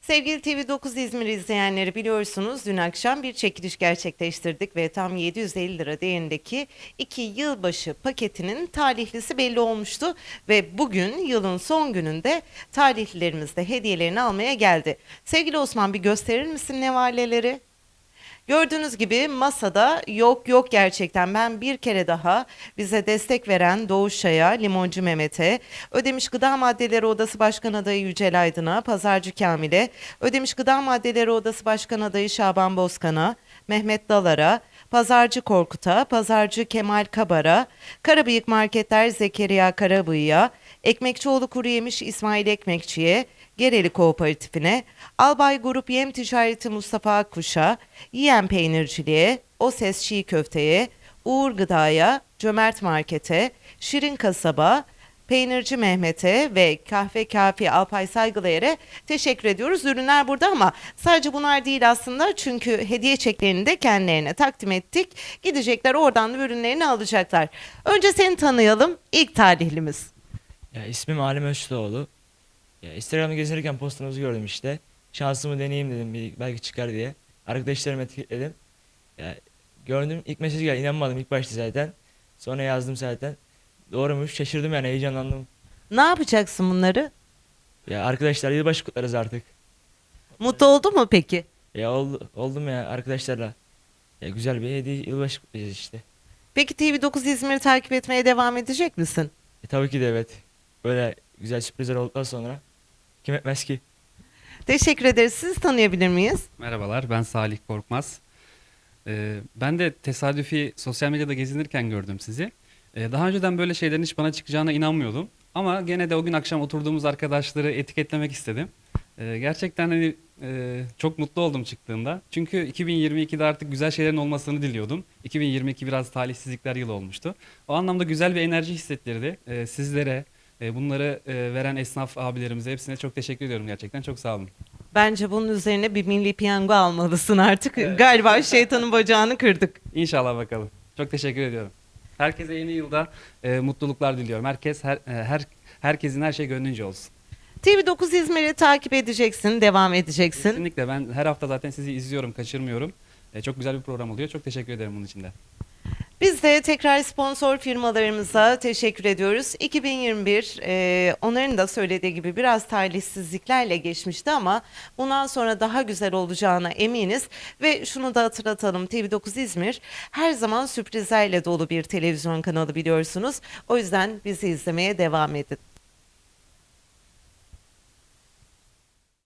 Sevgili TV9 İzmir izleyenleri biliyorsunuz dün akşam bir çekiliş gerçekleştirdik ve tam 750 lira değerindeki iki yılbaşı paketinin talihlisi belli olmuştu ve bugün yılın son gününde talihlilerimiz de hediyelerini almaya geldi. Sevgili Osman bir gösterir misin nevaleleri? Gördüğünüz gibi masada yok yok gerçekten. Ben bir kere daha bize destek veren Doğuşay'a, Limoncu Mehmet'e, Ödemiş Gıda Maddeleri Odası Başkan Adayı Yücel Aydın'a, Pazarcı Kamil'e, Ödemiş Gıda Maddeleri Odası Başkan Adayı Şaban Bozkan'a, Mehmet Dalar'a, Pazarcı Korkut'a, Pazarcı Kemal Kabar'a, Karabıyık Marketler Zekeriya Karabıyık'a, Ekmekçioğlu Kuru Yemiş İsmail Ekmekçi'ye, Gereli Kooperatifine, Albay Grup Yem Ticareti Mustafa Akkuş'a, Yiyen Peynirciliğe, O Ses Çiğ Köfte'ye, Uğur Gıda'ya, Cömert Market'e, Şirin Kasaba, Peynirci Mehmet'e ve Kahve Kafi Alpay Saygılayar'a teşekkür ediyoruz. Ürünler burada ama sadece bunlar değil aslında çünkü hediye çeklerini de kendilerine takdim ettik. Gidecekler oradan da ürünlerini alacaklar. Önce seni tanıyalım. İlk talihlimiz. Ya ismim Alim Özçuoğlu. Ya Instagram'da gezinirken postanızı gördüm işte. Şansımı deneyeyim dedim bir, belki çıkar diye. Arkadaşlarımı etiketledim. Ya gördüm ilk mesaj geldi inanmadım ilk başta zaten. Sonra yazdım zaten. Doğrumuş şaşırdım yani heyecanlandım. Ne yapacaksın bunları? Ya arkadaşlar yılbaşı kutlarız artık. Mutlu oldu mu peki? Ya oldu, oldum ya arkadaşlarla. Ya güzel bir hediye yılbaşı kutlayacağız işte. Peki TV9 İzmir'i takip etmeye devam edecek misin? E, tabii ki de evet. Böyle güzel sürprizler olduktan sonra kim etmez ki? Teşekkür ederiz. Siz tanıyabilir miyiz? Merhabalar, ben Salih Korkmaz. Ee, ben de tesadüfi sosyal medyada gezinirken gördüm sizi. Ee, daha önceden böyle şeylerin hiç bana çıkacağına inanmıyordum. Ama gene de o gün akşam oturduğumuz arkadaşları etiketlemek istedim. Ee, gerçekten hani e, çok mutlu oldum çıktığında. Çünkü 2022'de artık güzel şeylerin olmasını diliyordum. 2022 biraz talihsizlikler yılı olmuştu. O anlamda güzel bir enerji hissettirdi. Ee, sizlere, bunları e, veren esnaf abilerimize hepsine çok teşekkür ediyorum gerçekten. Çok sağ olun. Bence bunun üzerine bir milli piyango almalısın artık. Galiba şeytanın bacağını kırdık. İnşallah bakalım. Çok teşekkür ediyorum. Herkese yeni yılda e, mutluluklar diliyorum. Herkes her, e, her herkesin her şey gönlünce olsun. TV9 İzmir'i takip edeceksin, devam edeceksin. Kesinlikle ben her hafta zaten sizi izliyorum, kaçırmıyorum. E, çok güzel bir program oluyor. Çok teşekkür ederim bunun için de. Biz de tekrar sponsor firmalarımıza teşekkür ediyoruz. 2021 e, onların da söylediği gibi biraz talihsizliklerle geçmişti ama bundan sonra daha güzel olacağına eminiz. Ve şunu da hatırlatalım TV9 İzmir her zaman sürprizlerle dolu bir televizyon kanalı biliyorsunuz. O yüzden bizi izlemeye devam edin.